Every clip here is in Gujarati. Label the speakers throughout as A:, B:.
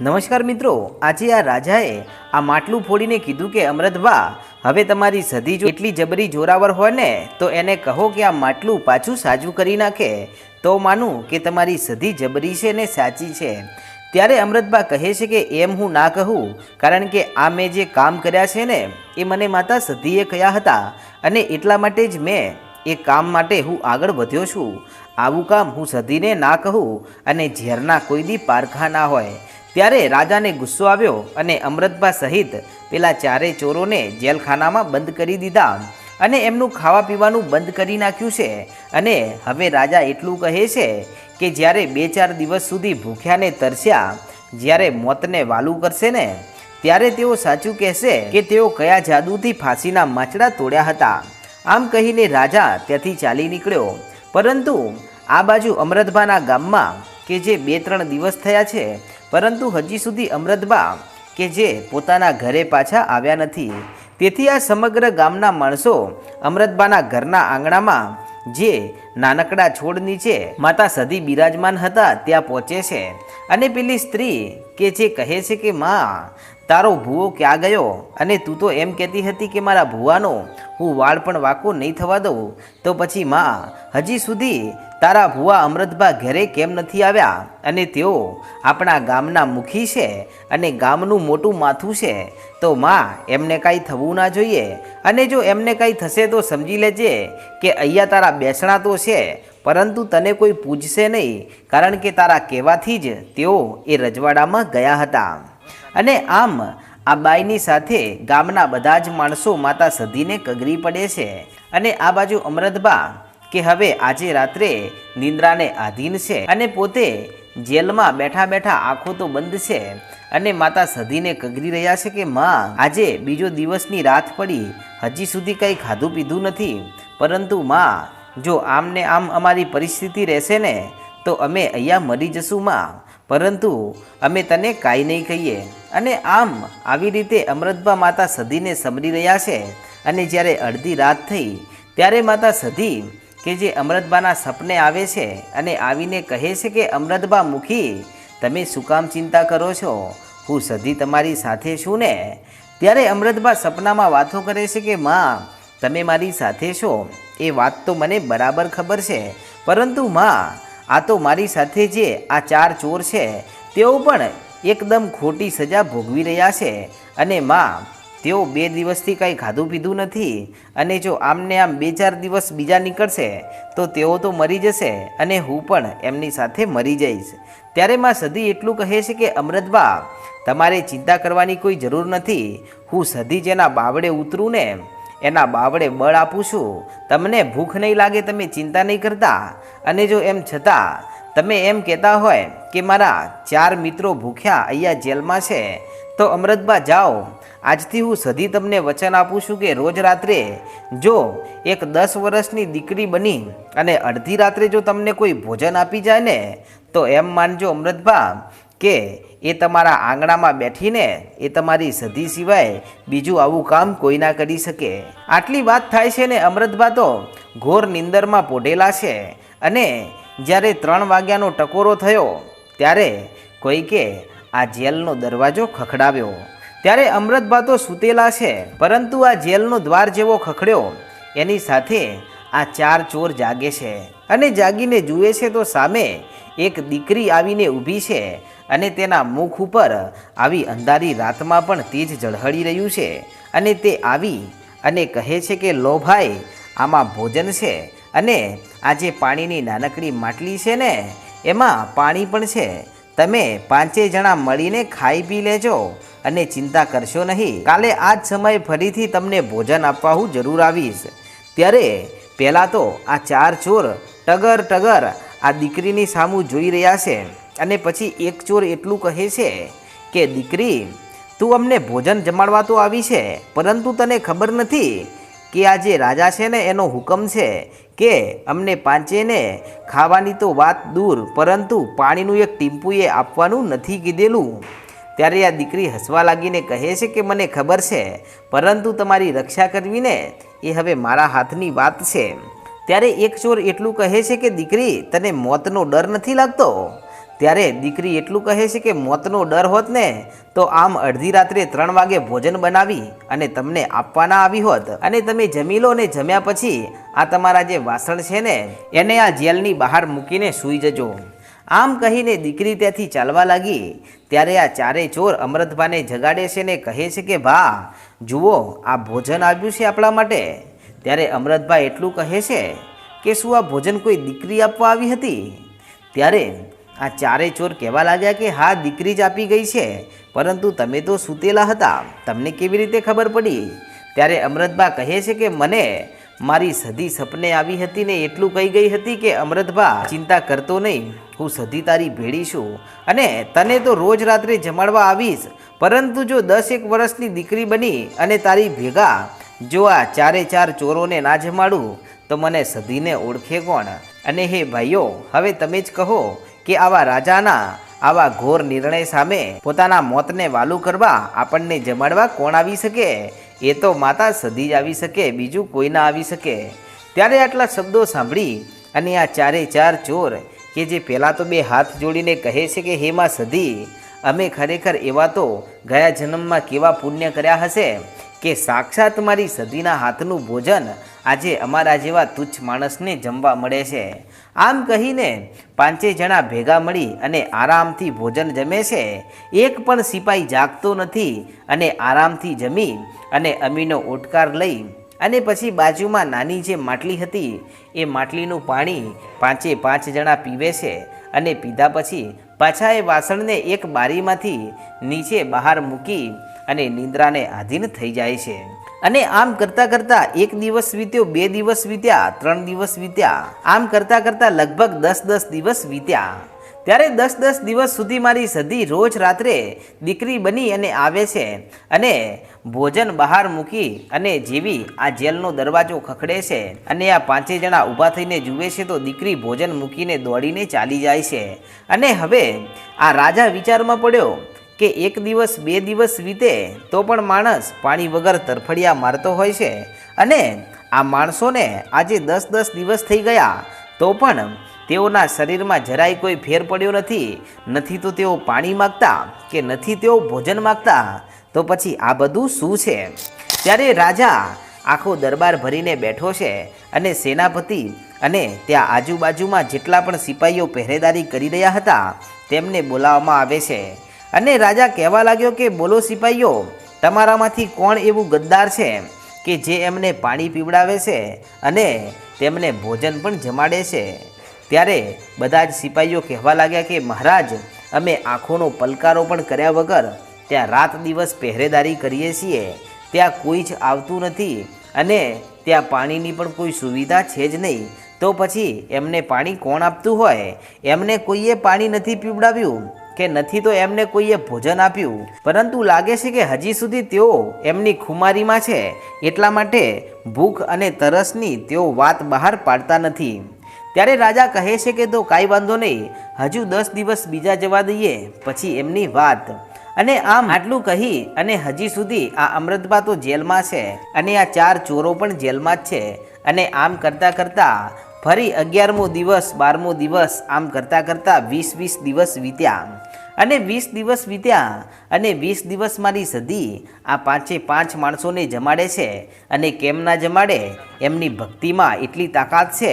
A: નમસ્કાર મિત્રો, આજે આ રાજાએ આ માટલું ફોડીને કીધું કે અમૃતભા હવે તમારી સધી જો એટલી જબરી જોરાવર હોય ને, તો એને કહો કે આ માટલું પાછું સાજું કરી નાખે. તો માનું કે તમારી સધી જબરી છે ને સાચી છે. ત્યારે અમૃતબા કહે છે કે, એમ હું ના કહું, કારણ કે આ મેં જે કામ કર્યા છે ને, એ મને માતા સધીએ કહ્યા હતા, અને એટલા માટે જ મેં એ કામ માટે હું આગળ વધ્યો છું. આવું કામ હું સધીને ના કહું અને ઝેરના કોઈ દી પારખા ના હોય. ત્યારે રાજાને ગુસ્સો આવ્યો અને અમૃતભા સહિત પેલા ચારે ચોરોને જેલખાનામાં બંધ કરી દીધા અને એમનું ખાવા પીવાનું બંધ કરી નાખ્યું છે. અને હવે રાજા એટલું કહે છે કે જ્યારે બે ચાર દિવસ સુધી ભૂખ્યાને તરસ્યા, જ્યારે મોતને વાલું કરશે ને, ત્યારે તેઓ સાચું કહેશે કે તેઓ કયા જાદુથી ફાંસીના માચડા તોડ્યા હતા. આમ કહીને રાજા ત્યાંથી ચાલી નીકળ્યો. પરંતુ આ બાજુ અમૃતભાના ગામમાં, કે જે બે ત્રણ દિવસ થયા છે, પરંતુ હજી સુધી અમૃતબા કે જે પોતાના ઘરે પાછા આવ્યા નથી. તેથી આ સમગ્ર ગામના માણસો અમૃતબાના ઘરના આંગણામાં, જે નાનકડા છોડ નીચે માતા સદી બિરાજમાન હતા, ત્યાં પહોંચે છે. અને પેલી સ્ત્રી, કે જે કહે છે કે, માં તારો ભૂવો ક્યાં ગયો? અને તું તો એમ કહેતી હતી કે મારા ભૂવાનો હું વાળ પણ વાંકો નહીં થવા દઉં. તો પછી માં, હજી સુધી તારા ભૂવા અમૃતભા ઘરે કેમ નથી આવ્યા? અને તેઓ આપણા ગામના મુખી છે અને ગામનું મોટું માથું છે. તો માં, એમને કાંઈ થવું ના જોઈએ. અને જો એમને કાંઈ થશે તો સમજી લેજે કે અહીંયા તારા બેસણા તો છે, પરંતુ તને કોઈ પૂજશે નહીં, કારણ કે તારા કહેવાથી જ તેઓ એ રજવાડામાં ગયા હતા. અને આમ આ બાઈની સાથે ગામના બધા જ માણસો માતા સધીને કગરી પડે છે. અને આ બાજુ અમૃતબા કે હવે આજે રાત્રે નિંદ્રાને આધીન છે અને પોતે જેલમાં બેઠા બેઠા આંખો તો બંધ છે. અને માતા સધીને કગરી રહ્યા છે કે માં, આજે બીજો દિવસની રાત પડી. હજી સુધી કંઈ ખાધું પીધું નથી. પરંતુ માં, જો આમને આમ અમારી પરિસ્થિતિ રહેશે ને, તો અમે અહીંયા મરી જશું, માં. પરંતુ અમે તને કાંઈ નહીં કહીએ. અને આમ આવી રીતે અમૃતબા માતા સધીને સમરી રહ્યા છે અને જ્યારે અડધી રાત થઈ, ત્યારે માતા સધી કે જે અમૃતબાના સપને આવે છે અને આવીને કહે છે કે અમૃતબા મુખી, તમે શું કામ ચિંતા કરો છો? હું સધી તમારી સાથે છું ને. ત્યારે અમૃતબા સપનામાં વાતો કરે છે કે, માં, તમે મારી સાથે છો. એ વાત તો મને બરાબર ખબર છે. પરંતુ માં આ તો મારી સાથે જે આ ચાર ચોર છે, તેઓ પણ એકદમ ખોટી સજા ભોગવી રહ્યા છે. અને માં, તેઓ બે દિવસથી કંઈ ખાધું પીધું નથી. અને જો આમને આમ બે ચાર દિવસ બીજા નીકળશે, તો તેઓ તો મરી જશે અને હું પણ એમની સાથે મરી જઈશ. ત્યારે માં સદી એટલું કહે છે કે અમૃતબા તમારે ચિંતા કરવાની કોઈ જરૂર નથી. હું સદી જેના બાવડે ઉતરું ને એના બાવડે બળ આપું છું. તમને ભૂખ નહીં લાગે તમે ચિંતા નહીં કરતા. અને જો એમ છતાં, તમે એમ કહેતા હોય કે મારા ચાર મિત્રો ભૂખ્યા અહીંયા જેલમાં છે, તો અમૃતબા જાઓ. આજથી હું સધી તમને વચન આપું છું કે રોજ રાત્રે જો એક દસ વર્ષની દીકરી બની અને અડધી રાત્રે જો તમને કોઈ ભોજન આપી જાય ને, તો એમ માનજો અમૃતભા કે એ તમારા આંગણામાં બેઠીને એ તમારી સધી સિવાય બીજું આવું કામ કોઈ ના કરી શકે. આટલી વાત થાય છે ને અમૃતભા તો ઘોર નિંદરમાં પોઢેલા છે અને જ્યારે ત્રણ વાગ્યાનો ટકોરો થયો ત્યારે કોઈકે આ જેલનો દરવાજો ખખડાવ્યો. ત્યારે અમૃતભા તો સૂતેલા છે, પરંતુ આ જેલનો દ્વાર જેવો ખખડ્યો. એની સાથે આ ચાર ચોર જાગે છે અને જાગીને જુએ છે તો સામે એક દીકરી આવીને ઊભી છે અને તેના મુખ ઉપર આવી અંધારી રાતમાં પણ તેજ ઝળહળી રહ્યું છે. અને તે આવી અને કહે છે કે, લો ભાઈ, આમાં ભોજન છે અને આ જે પાણીની નાનકડી માટલી છે ને, એમાં પાણી પણ છે. તમે પાંચે જણા મળીને ખાઈ પી લેજો અને ચિંતા કરશો નહીં. કાલે આ જ સમયે ફરીથી તમને ભોજન આપવા હું જરૂર આવીશ. ત્યારે પહેલાં તો આ ચાર ચોર ટગર ટગર આ દીકરીની સામું જોઈ રહ્યા છે. અને પછી એક ચોર એટલું કહે છે કે, દીકરી, તું અમને ભોજન જમાડવા તો આવી છે, પરંતુ તને ખબર નથી કે આ જે રાજા છે ને, એનો હુકમ છે કે અમને પાંચેને ખાવાની તો વાત દૂર, પરંતુ પાણીનું એક ટીમ્પુએ આપવાનું નથી કીધેલું. ત્યારે આ દીકરી હસવા લાગીને કહે છે કે, મને ખબર છે, પરંતુ તમારી રક્ષા કરવીને એ હવે મારા હાથની વાત છે. ત્યારે એક ચોર એટલું કહે છે કે, દીકરી, તને મોતનો ડર નથી લાગતો? ત્યારે દીકરી એટલું કહે છે કે મોતનો ડર હોત ને, તો આમ અડધી રાત્રે ત્રણ વાગે ભોજન બનાવી અને તમને આપવાના આવી હોત. અને તમે જમી લો ને જમ્યા પછી આ તમારા જે વાસણ છે ને, એને આ જેલની બહાર મૂકીને સૂઈ જજો. આમ કહીને દીકરી ત્યાંથી ચાલવા લાગી. ત્યારે આ ચારે ચોર અમૃતભાને જગાડે છે ને કહે છે કે, ભા, જુઓ, આ ભોજન આવ્યું છે આપણા માટે. ત્યારે અમૃતભાઈ એટલું કહે છે કે, શું આ ભોજન કોઈ દીકરી આપવા આવી હતી? ત્યારે આ ચારે ચોર કહેવા લાગ્યા કે હા, દીકરી જ આપી ગઈ છે. પરંતુ તમે તો સૂતેલા હતા. તમને કેવી રીતે ખબર પડી? ત્યારે અમૃતભા કહે છે કે, મને મારી સધી સપને આવી હતી ને એટલું કહી ગઈ હતી કે અમૃતભા ચિંતા કરતો નહીં. હું સધી તારી ભેળી છું અને તને તો રોજ રાત્રે જમાડવા આવીશ. પરંતુ જો દસ એક વર્ષની દીકરી બની અને તારી ભેગા જો આ ચારે ચાર ચોરોને ના જમાડું, તો મને સધીને ઓળખે કોણ? અને હે ભાઈઓ, હવે તમે જ કહો કે આવા રાજાના, આવા ઘોર નિર્ણય સામે પોતાના મોતને વાલું કરવા આપણને જમાડવા કોણ આવી શકે? એ તો માતા સધી જ આવી શકે, બીજું કોઈ ના આવી શકે. ત્યારે આટલા શબ્દો સાંભળી અને આ ચારે ચાર ચોર કે જે પહેલાં તો બે હાથ જોડીને કહે છે કે, હે માં સધી, અમે ખરેખર એવા તો ગયા જન્મમાં કેવા પુણ્ય કર્યા હશે કે સાક્ષાત મારી સદીના હાથનું ભોજન આજે અમારા જેવા તુચ્છ માણસને જમવા મળે છે. આમ કહીને પાંચે જણા ભેગા મળી અને આરામથી ભોજન જમે છે. એક પણ સિપાઈ જાગતો નથી અને આરામથી જમી અને અમીનો ઓટકાર લઈ અને પછી બાજુમાં નાની જે માટલી હતી એ માટલીનું પાણી પાંચે પાંચ જણા પીવે છે અને પીધા પછી પાછા એ વાસણને એક બારીમાંથી નીચે બહાર મૂકી અને નિંદ્રાને આધીન થઈ જાય છે. અને આમ કરતાં કરતાં એક દિવસ વીત્યો, બે દિવસ વીત્યા, ત્રણ દિવસ વીત્યા. આમ કરતાં કરતાં લગભગ દસ દસ દિવસ વીત્યા. ત્યારે દસ દસ દિવસ સુધી મારી સદી રોજ રાત્રે દીકરી બની અને આવે છે અને ભોજન બહાર મૂકી અને જેવી આ જેલનો દરવાજો ખખડે છે અને આ પાંચે જણા ઊભા થઈને જુએ છે તો દીકરી ભોજન મૂકીને દોડીને ચાલી જાય છે. અને હવે આ રાજા વિચારમાં પડ્યો કે એક દિવસ બે દિવસ વીતે તો પણ માણસ પાણી વગર તરફડિયા મારતો હોય છે. અને આ માણસોને આજે દસ દસ દિવસ થઈ ગયા તો પણ તેઓના શરીરમાં જરાય કોઈ ફેર પડ્યો નથી. નથી તો તેઓ પાણી માગતા કે નથી તેઓ ભોજન માગતા. તો પછી આ બધું શું છે? ત્યારે રાજા આખો દરબાર ભરીને બેઠો છે અને સેનાપતિ અને ત્યાં આજુબાજુમાં જેટલા પણ સિપાહીઓ પહેરેદારી કરી રહ્યા હતા તેમને બોલાવવામાં આવે છે. અને રાજા કહેવા લાગ્યો કે, બોલો સિપાહીઓ તમારામાંથી કોણ એવું ગદ્દાર છે કે જે એમને પાણી પીવડાવે છે અને તેમને ભોજન પણ જમાડે છે? ત્યારે બધા જ સિપાહીઓ કહેવા લાગ્યા કે, મહારાજ, અમે આંખોનો પલકારો પણ કર્યા વગર ત્યાં રાત દિવસ પહેરેદારી કરીએ છીએ. ત્યાં કોઈ જ આવતું નથી અને ત્યાં પાણીની પણ કોઈ સુવિધા છે જ નહીં. તો પછી એમને પાણી કોણ આપતું હોય? એમને કોઈએ પાણી નથી પીવડાવ્યું. કે નથી તો એમને કોઈએ ભોજન આપ્યું. પરંતુ લાગે છે કે હજી સુધી તેઓ એમની ખુમારીમાં છે. એટલા માટે ભૂખ અને તરસની તેઓ વાત બહાર પાડતા નથી. ત્યારે રાજા કહે છે કે તો કાંઈ વાંધો નહીં. હજુ દસ દિવસ બીજા જવા દઈએ, પછી એમની વાત. અને આમ આટલું કહી અને હજી સુધી આ અમૃતબા તો જેલમાં છે અને આ ચાર ચોરો પણ જેલમાં જ છે. અને આમ કરતાં કરતાં ફરી અગિયારમો દિવસ, બારમો દિવસ આમ કરતાં કરતાં વીસ વીસ દિવસ વીત્યા. અને વીસ દિવસ વીત્યા અને વીસ દિવસ મારી સદી આ પાંચે પાંચ માણસોને જમાડે છે અને કેમ ના જમાડે એમની ભક્તિમાં એટલી તાકાત છે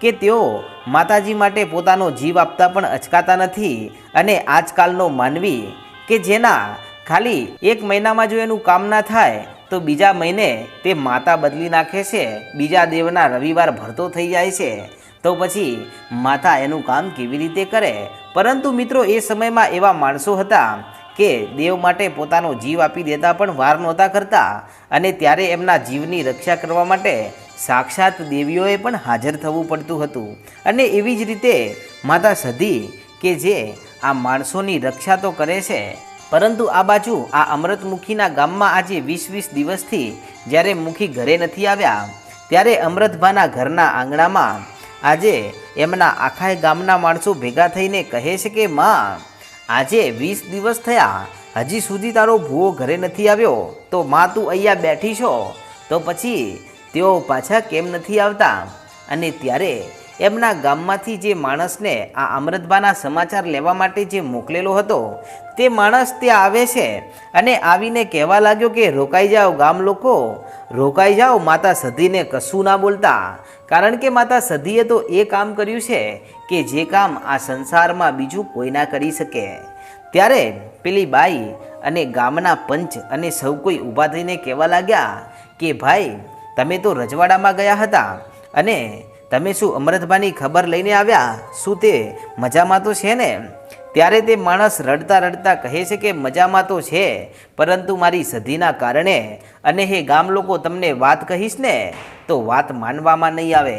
A: કે તેઓ માતાજી માટે પોતાનો જીવ આપતા પણ અચકાતા નથી અને આજકાલનો માનવી કે જેના ખાલી એક મહિનામાં જો એનું કામ ના થાય તો બીજા મહિને તે માતા બદલી નાખે છે. બીજા દેવના રવિવાર ભરતો થઈ જાય છે. તો પછી માતા એનું કામ કેવી રીતે કરે? પરંતુ મિત્રો એ સમયમાં એવા માણસો હતા કે દેવ માટે પોતાનો જીવ આપી દેતા પણ વાર નહોતા કરતા. અને ત્યારે એમના જીવની રક્ષા કરવા માટે સાક્ષાત દેવીઓએ પણ હાજર થવું પડતું હતું. અને એવી જ રીતે માતા સધી કે જે આ માણસોની રક્ષા તો કરે છે, પરંતુ આ બાજુ આ અમૃતમુખીના ગામમાં આજે વીસ વીસ દિવસથી જ્યારે મુખી ઘરે નથી આવ્યા, ત્યારે અમૃતભાના ઘરના આંગણામાં આજે એમના આખા ગામના માણસો ભેગા થઈને કહે છે કે, માં, આજે વીસ દિવસ થયા. હજી સુધી તારો ભૂવો ઘરે નથી આવ્યો. તો માં, તું અહીંયા બેઠી છો? તો પછી તેઓ પાછા કેમ નથી આવતા? અને ત્યારે એમના ગામમાંથી જે માણસને આ અમૃતબાના સમાચાર લેવા માટે જે મોકલેલો હતો, તે માણસ ત્યાં આવે છે અને આવીને કહેવા લાગ્યો કે, રોકાઈ જાઓ ગામ લોકો, રોકાઈ જાઓ, માતા સધીને કશું ના બોલતા. કારણ કે માતા સધીએ તો એ કામ કર્યું છે કે જે કામ આ સંસારમાં બીજું કોઈ ના કરી શકે. ત્યારે પેલી બાઈ અને ગામના પંચ અને સૌ કોઈ ઊભા થઈને કહેવા લાગ્યા કે, ભાઈ, તમે તો રજવાડામાં ગયા હતા અને તમે શું અમૃતભાની ખબર લઈને આવ્યા? શું તે મજામાં તો છે ને? ત્યારે તે માણસ રડતા રડતા કહે છે કે મજામાં તો છે, પરંતુ મારી સધીના કારણે. અને હે ગામ લોકો, તમને વાત કહીશ ને? તો વાત માનવામાં નહીં આવે.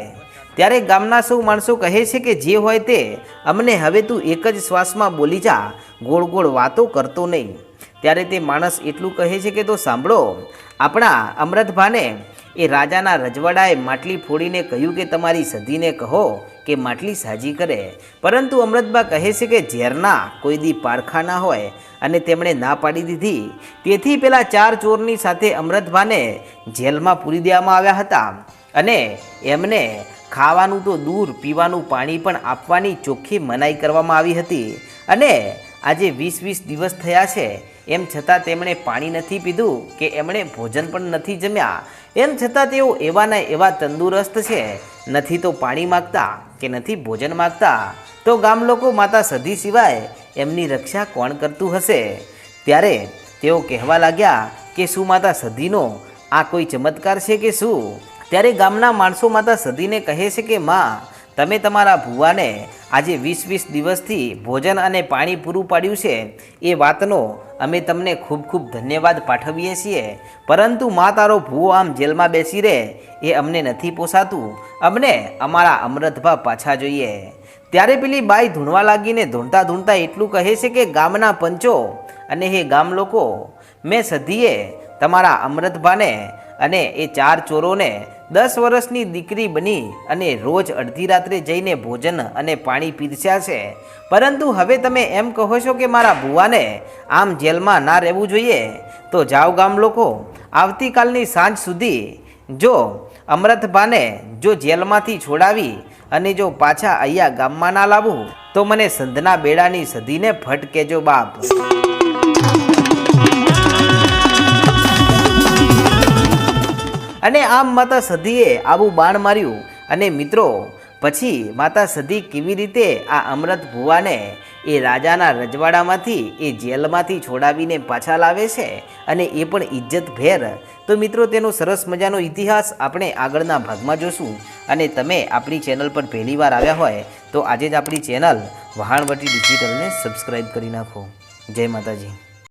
A: ત્યારે ગામના સૌ માણસો કહે છે કે જે હોય તે, અમને હવે તું એક જ શ્વાસમાં બોલી જા, ગોળ ગોળ વાતો કરતો નહીં. ત્યારે તે માણસ એટલું કહે છે કે તો સાંભળો. આપણા અમૃતભાને એ રાજાના રજવાડાએ માટલી ફોડીને કહ્યું કે તમારી સધીને કહો કે માટલી સાજી કરે. પરંતુ અમૃતબા કહે છે કે ઝેરના કોઈ દી પારખા ના હોય અને તેમણે ના પાડી દીધી. તેથી પેલા ચાર ચોરની સાથે અમૃતભાને જેલમાં પૂરી દેવામાં આવ્યા હતા અને એમને ખાવાનું તો દૂર, પીવાનું પાણી પણ આપવાની ચોખ્ખી મનાઈ કરવામાં આવી હતી. અને આજે વીસ વીસ દિવસ થયા છે એમ છતાં તેમણે પાણી નથી પીધું કે એમણે ભોજન પણ નથી જમ્યા. એમ છતાં તેઓ એવાના એવા તંદુરસ્ત છે. નથી તો પાણી માગતા કે નથી ભોજન માગતા. તો ગામ લોકો માતા સધી સિવાય એમની રક્ષા કોણ કરતું હશે? ત્યારે તેઓ કહેવા લાગ્યા કે શું માતા સધીનો આ કોઈ ચમત્કાર છે કે શું? ત્યારે ગામના માણસો માતા સધીને કહે છે કે, માં, તમે તમારા ભુવાને આજે વીસ વીસ દિવસથી ભોજન અને પાણી પૂરું પાડ્યું છે. એ વાતનો અમે તમને ખૂબ ખૂબ ધન્યવાદ પાઠવીએ છીએ. પરંતુ મા તારો ભૂવો આમ જેલમાં બેસી રહે, એ અમને નથી પોસાતું. અમને અમારા અમૃતભા પાછા જોઈએ. ત્યારે પેલી બાઈ ધૂણવા લાગીને ધૂણતા ધૂણતા એટલું કહે છે કે, ગામના પંચો અને હે ગામ લોકો, મેં સધીએ તમારા અમૃતભાને અને એ ચાર ચોરોને દસ વર્ષની દીકરી બની અને રોજ અડધી રાત્રે જઈને ભોજન અને પાણી પીરસ્યા છે. પરંતુ હવે તમે એમ કહો છો કે મારા ભુવાને આમ જેલમાં ના રહેવું જોઈએ? તો જાઓ ગામ લોકો. આવતીકાલની સાંજ સુધી જો અમૃતભાને જો જેલમાંથી છોડાવી અને જો પાછા અહીંયા ગામમાં ના લાવું, તો મને સંધના બેડાની સધીને ફટ કેજો બાપ. અને આમ માતા સધીએ આવું બાણ માર્યું. અને મિત્રો, પછી માતા સધી કેવી રીતે આ અમૃત ભુવાને એ રાજાના રજવાડામાંથી, એ જેલમાંથી છોડાવીને પાછા લાવે છે અને એ પણ ઇજ્જત ભેર તો મિત્રો, તેનો સરસ મજાનો ઇતિહાસ આપણે આગળના ભાગમાં જોશું. અને તમે આપણી ચેનલ પર પહેલીવાર આવ્યા હોય, તો આજે જ આપણી ચેનલ વહાણવટી ડિજિટલને સબસ્ક્રાઈબ કરી નાખો. જય માતાજી.